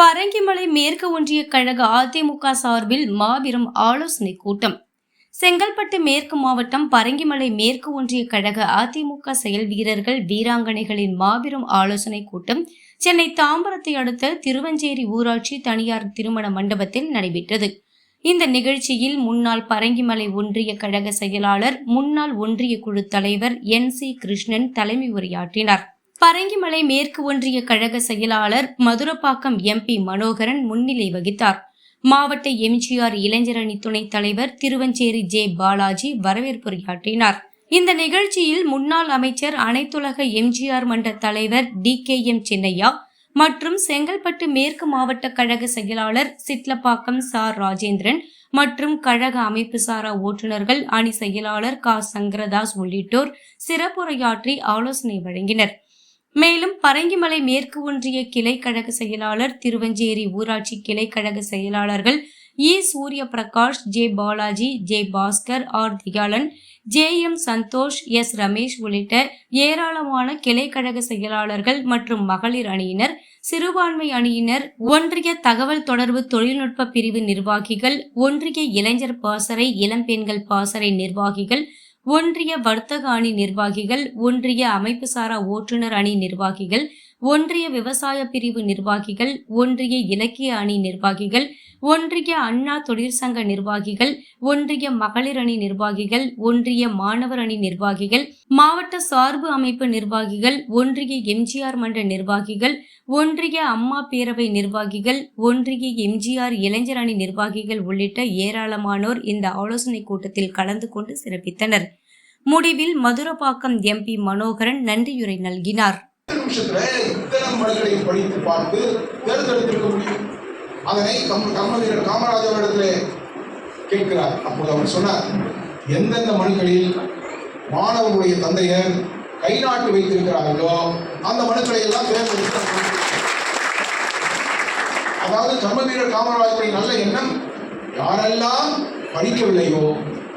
பரங்கிமலை மேற்கு ஒன்றிய கழக அதிமுக சார்பில் மாபெரும் ஆலோசனை கூட்டம். செங்கல்பட்டு மேற்கு மாவட்டம் பரங்கிமலை மேற்கு ஒன்றிய கழக அதிமுக செயல் வீரர்கள் வீராங்கனைகளின் மாபெரும் ஆலோசனை கூட்டம் சென்னை தாம்பரத்தை அடுத்த திருவஞ்சேரி ஊராட்சி தனியார் திருமண மண்டபத்தில் நடைபெற்றது. இந்த நிகழ்ச்சியில் முன்னாள் பரங்கிமலை ஒன்றிய கழக செயலாளர் முன்னாள் ஒன்றிய குழு தலைவர் என் சி கிருஷ்ணன் தலைமை உரையாற்றினார். பரங்கிமலை மேற்கு ஒன்றிய கழக செயலாளர் மதுரப்பாக்கம் எம்பி மனோகரன் முன்னிலை வகித்தார். மாவட்ட எம்ஜிஆர் இளைஞரணி துணைத் தலைவர் திருவஞ்சேரி ஜே பாலாஜி வரவேற்புரையாற்றினார். இந்த நிகழ்ச்சியில் முன்னாள் அமைச்சர் அனைத்துலக எம்ஜிஆர் மன்ற தலைவர் டி கே எம் சின்னையா மற்றும் செங்கல்பட்டு மேற்கு மாவட்ட கழக செயலாளர் சிட்லப்பாக்கம் சார் ராஜேந்திரன் மற்றும் கழக அமைப்பு சாரா ஓட்டுநர்கள் அணி செயலாளர் கா. சங்கரதாஸ் உள்ளிட்டோர் சிறப்புரையாற்றி ஆலோசனை வழங்கினர். மேலும் பரங்கிமலை மேற்கு ஒன்றிய கிளை கழக செயலாளர் திருவஞ்சேரி ஊராட்சி கிளை கழக செயலாளர்கள் E. Surya Prakash J. Balaji J. Bhaskar R. Thiyalan J. M. Santhosh S. Ramesh உள்ளிட்ட ஏராளமான கிளை கழக செயலாளர்கள் மற்றும் மகளிர் அணியினர் சிறுபான்மை அணியினர் ஒன்றிய தகவல் தொடர்பு தொழில்நுட்ப பிரிவு நிர்வாகிகள் ஒன்றிய இளைஞர் பாசறை இளம்பெண்கள் பாசறை நிர்வாகிகள் ஒன்றிய வர்த்தக அணி நிர்வாகிகள் ஒன்றிய அமைப்புசாரா ஓட்டுநர் அணி நிர்வாகிகள் ஒன்றிய விவசாய பிரிவு நிர்வாகிகள் ஒன்றிய இலக்கிய அணி நிர்வாகிகள் ஒன்றிய அண்ணா தொழிற்சங்க நிர்வாகிகள் ஒன்றிய மகளிர் அணி நிர்வாகிகள் ஒன்றிய மாணவர் அணி நிர்வாகிகள் மாவட்ட சார்பு அமைப்பு நிர்வாகிகள் ஒன்றிய எம்ஜிஆர் மன்ற நிர்வாகிகள் ஒன்றிய அம்மா பேரவை நிர்வாகிகள் ஒன்றிய எம்ஜிஆர் இளைஞர் அணி நிர்வாகிகள் உள்ளிட்ட ஏராளமானோர் இந்த ஆலோசனை கூட்டத்தில் கலந்து கொண்டு சிறப்பித்தனர். முடிவில் மதுரப்பாக்கம் எம்பி மனோகரன் நன்றியுரை நல்கினார். நிமிஷத்துல இத்தனை மனுக்களை படித்து பார்த்து தேர்ந்தெடுத்திருக்க முடியும். அதனை கம் கர்மவீரர் காமராஜர் அவரிடத்திலே கேட்கிறார். அப்போது அவர் சொன்னார் எந்தெந்த மனுக்களில் மாணவர்களுடைய தந்தையர் கை நாட்டு வைத்திருக்கிறார்களோ அந்த மனுக்களை எல்லாம் தேர்ந்தெடுக்க அதாவது கர்மவீரர் காமராஜருடைய நல்ல எண்ணம் யாரெல்லாம் படிக்கவில்லையோ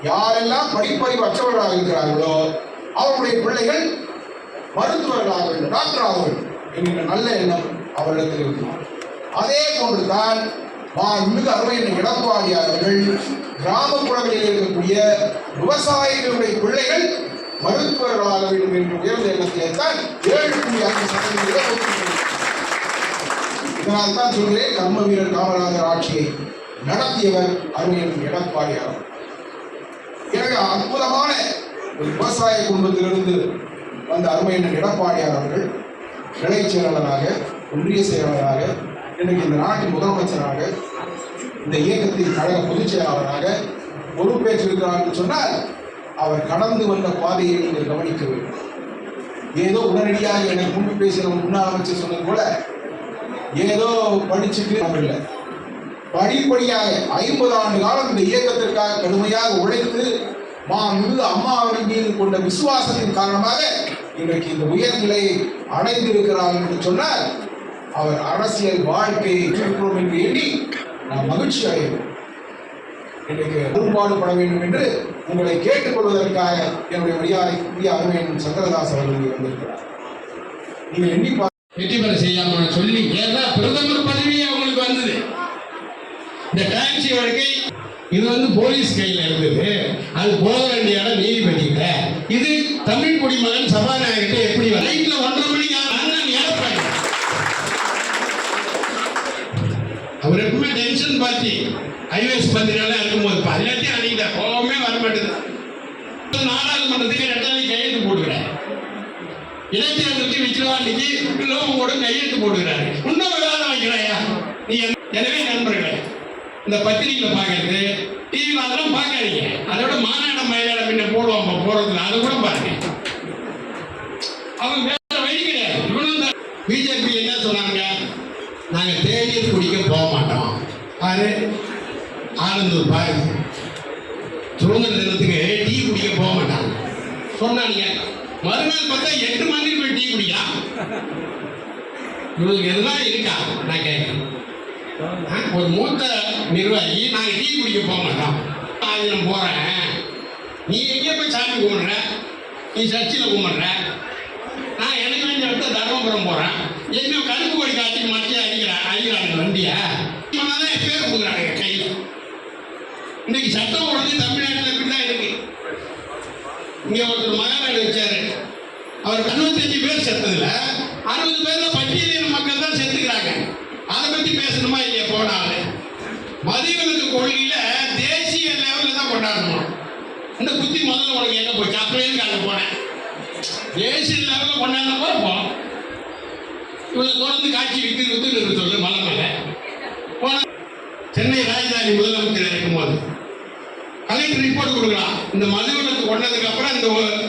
யாரெல்லாம் படிப்பறிவு அற்றவர்களாக இருக்கிறார்களோ அவருடைய பிள்ளைகள் மருத்துவர்களாக வேண்டும் டாக்டர் ஆக வேண்டும் நல்ல எண்ணம் அவரிடத்தில் இருக்கிறார் அதே போன்றுதான் மிக அருமை எடப்பாடியார் அவர்கள் கிராமப்புறங்களில் இருக்கக்கூடிய விவசாயிகளுடைய பிள்ளைகள் மருத்துவர்களாக வேண்டும் என்ற உயர்ந்த எண்ணத்திலே தான் ஏழு புள்ளி ஐந்து சதவீதம் இதனால் தான் சொல்கிறேன் கர்ம வீரர் காமராஜர் ஆட்சியை நடத்தியவர் அருமையின் எடப்பாடியார் எனவே அற்புதமான ஒரு விவசாய குடும்பத்திலிருந்து வந்த அருமையன் எடப்பாடியார் அவர்கள் கிளை செயலாளராக ஒன்றிய செயலாளராக இன்றைக்கு இந்த நாட்டின் முதலமைச்சராக இந்த இயக்கத்தின் கழக பொதுச் செயலாளராக பொறுப்பேற்றிருக்கிறார் என்று சொன்னால் அவர் கடந்து வந்த பாதையை நீங்கள் கவனிக்க வேண்டும். ஏதோ உடனடியாக எனக்கு முன்பு பேசுகிற முன்னாள் அமைச்சர் சொன்னது போல ஏதோ படிச்சுட்டு இல்லை படிப்படியாக ஐம்பது ஆண்டு காலம் இந்த இயக்கத்திற்காக கடுமையாக உழைத்து மாண்புமிகு அம்மா அவர்கள் மீது கொண்ட விசுவாசத்தின் காரணமாக இன்றைக்கு இந்த உயர்நிலையை அடைந்திருக்கிறார் என்று சொன்னால் அவர் அரசியல் வாழ்க்கையை கேட்கிறோம் என்று எண்ணி நாம் மகிழ்ச்சி அடைகிறோம். இன்றைக்கு பட வேண்டும் என்று உங்களை கேட்டுக்கொள்வதற்காக என்னுடைய மரியாதைக்குரிய அருமையின் சங்கரதாஸ் அவர்கள் இங்கே வந்திருக்கிறார். நீங்கள் எண்ணி வெற்றி பெற செய்யாம சொல்லி ஏன்னா பிரதமர் பதவியே அவங்களுக்கு வந்தது. இந்த டாக்ஸி வழக்கை இது வந்து போலீஸ் கையில் இருந்தது. அது போக ஐவேஸ் பத்திரிகைலாம் இருக்கும்போது இப்ப எல்லாத்தையும் அணிங்க கோபமே வர மாட்டேது நாடாளுமன்றத்துக்கு ரெண்டாவது கையெழுத்து போடுகிறேன் இடைத்தேர்தலுக்கு விக்கிரவாண்டிக்கு உங்களோட கையெழுத்து போடுகிறாரு இன்னும் விவாதம் வைக்கிறாயா? நீ எனவே நண்பர்களே இந்த பத்திரிகையில் பார்க்கறது டிவியில் அதெல்லாம் பார்க்காதீங்க. அதோட மாநாடம் மயிலாடம் பின்ன போடுவோம் போறதுல அதை கூட பாருங்க அவங்க வேற வழி கிடையாது. இவனும் பிஜேபி என்ன சொன்னாங்க? நாங்க தேநீர் குடிக்க போக மாட்டோம். பாரு ஆனந்தூர் பாருங்க சுதந்திர தினத்துக்கு டீ குடிக்க போக மாட்டாங்க சொன்னாங்க மறுநாள் பார்த்தா எட்டு மணிக்கு போய் டீ குடிக்கலாம் இவங்களுக்கு எதுலாம் இருக்கா? நான் கேட்கிறேன் ஒரு மூத்த நிர்வாகி நாங்கள் டீ குடிக்க போக மாட்டோம். நான் போகிறேன் நீ எங்கேயோ போய் சாமி கும்பிட்ற? நீ சர்ச்சில் கும்பிட்ற? நான் எனக்கு வேண்டிய இடத்த தர்மபுரம் போகிறேன் என்ன கருப்பு கொடி காட்டிக்க மாட்டேன் அடிக்கிறேன் அடிக்கிறாங்க வண்டி அப்படியா தான் என் பேர் கொடுக்குறாங்க கையில் இன்னைக்கு சட்டம் ஒழுங்கு தமிழ்நாட்டில் இப்படிதான் இருக்கு. இங்க ஒருத்தர் மகாநாடு வச்சாரு. அவர் அறுபத்தஞ்சு பேர் செத்ததுல அறுபது பேர்ல பட்டியலின மக்கள் தான் செத்துக்கிறாங்க. அதை பத்தி பேசணுமா இல்லையா போனாரு மதியவனுக்கு கொள்கையில தேசிய லெவல்ல தான் கொண்டாடணும். இந்த புத்தி முதல்ல உனக்கு எங்க போச்சு? அப்படியே அங்க போனேன். தேசிய லெவல்ல கொண்டாடினப்போ போ. இவ்வளவு தொடர்ந்து காட்சி வித்து வித்து நிறுத்த சொல்லு மலை மேல போன சென்னை ராஜதானி முதலமைச்சர் இருக்கும்போது கலெக்டர் ரிப்போர்ட் கொடுக்கலாம் இந்த மதுவிலக்கு கொண்டதுக்கு அப்புறம் இந்த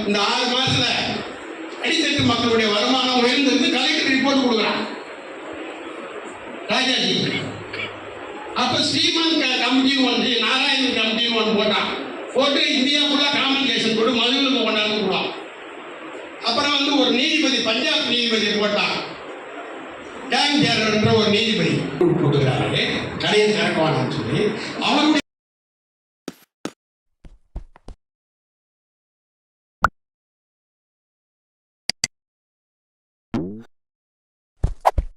இந்த ஆறு மாசத்துல அடித்தட்டு மக்களுடைய வருமானம் உயர்ந்திருந்து கலெக்டர் ரிப்போர்ட் கொடுக்கலாம் ராஜாஜி. அப்ப ஸ்ரீமான் கமிட்டி ஒன்று நாராயணன் கமிட்டி ஒன்று போட்டான். போட்டு இந்தியா ஃபுல்லா காமன்கேஷன் போட்டு மதுவிலக்கு கொண்டாந்து விடுவான் அப்புறம் வந்து ஒரு நீதிபதி பஞ்சாப் நீதிபதி போட்டான். டேங் ஜேரர்ன்ற ஒரு நீதிபதி. போட்டுக்கிறாரு கடையை திறக்குவான்னு சொல்லி அவருடைய